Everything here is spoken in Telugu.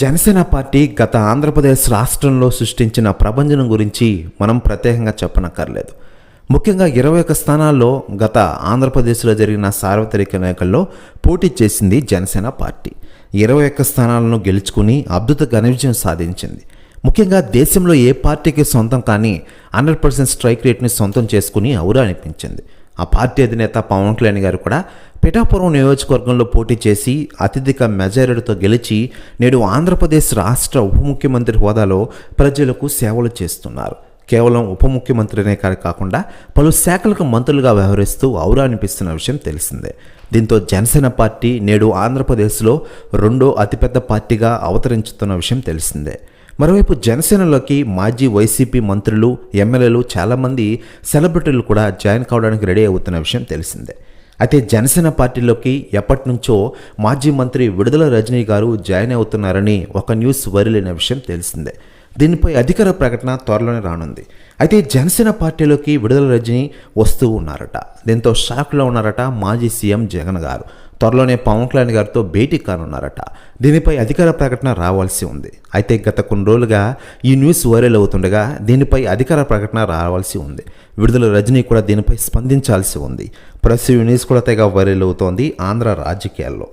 జనసేన పార్టీ గత ఆంధ్రప్రదేశ్ రాష్ట్రంలో సృష్టించిన ప్రభంజనం గురించి మనం ప్రత్యేకంగా చెప్పనక్కర్లేదు. ముఖ్యంగా ఇరవై ఒక్క స్థానాల్లో గత ఆంధ్రప్రదేశ్లో జరిగిన సార్వత్రిక ఎన్నికల్లో పోటీ చేసింది జనసేన పార్టీ. ఇరవై ఒక్క స్థానాలను గెలుచుకుని అద్భుత ఘన విజయం సాధించింది. ముఖ్యంగా దేశంలో ఏ పార్టీకి సొంతం కానీ హండ్రెడ్ పర్సెంట్ స్ట్రైక్ రేట్ని సొంతం చేసుకుని ఔరా అనిపించింది ఆ పార్టీ అధినేత పవన్ కళ్యాణ్ గారు కూడా పిఠాపురం నియోజకవర్గంలో పోటీ చేసి అత్యధిక మెజారిటీతో గెలిచి నేడు ఆంధ్రప్రదేశ్ రాష్ట్ర ఉప ముఖ్యమంత్రి హోదాలో ప్రజలకు సేవలు చేస్తున్నారు. కేవలం ఉప ముఖ్యమంత్రినే కాకుండా పలు శాఖలకు మంత్రులుగా వ్యవహరిస్తూ ఔరా అనిపిస్తున్న విషయం తెలిసిందే. దీంతో జనసేన పార్టీ నేడు ఆంధ్రప్రదేశ్లో రెండో అతిపెద్ద పార్టీగా అవతరించుతున్న విషయం తెలిసిందే. మరోవైపు జనసేనలోకి మాజీ వైసీపీ మంత్రులు ఎమ్మెల్యేలు చాలామంది సెలబ్రిటీలు కూడా జాయిన్ కావడానికి రెడీ అవుతున్న విషయం తెలిసిందే. అయితే జనసేన పార్టీలోకి ఎప్పటి నుంచో మాజీ మంత్రి విడుదల రజనీ గారు జాయిన్ అవుతున్నారని ఒక న్యూస్ వరిలిన విషయం తెలిసిందే. దీనిపై అధికార ప్రకటన త్వరలోనే రానుంది. అయితే జనసేన పార్టీలోకి విడుదల రజని వస్తూ ఉన్నారట. దీంతో షాక్లో ఉన్నారట మాజీ సీఎం జగన్ గారు. త్వరలోనే పవన్ కళ్యాణ్ గారితో భేటీ కానున్నారట. దీనిపై అధికార ప్రకటన రావాల్సి ఉంది. అయితే గత కొన్ని రోజులుగా ఈ న్యూస్ వైరల్ అవుతుండగా దీనిపై అధికార ప్రకటన రావాల్సి ఉంది. విడుదల రజనీ కూడా దీనిపై స్పందించాల్సి ఉంది. ప్రస్తుత న్యూస్ కూడా తెగ వైరల్ అవుతోంది ఆంధ్ర రాజకీయాల్లో.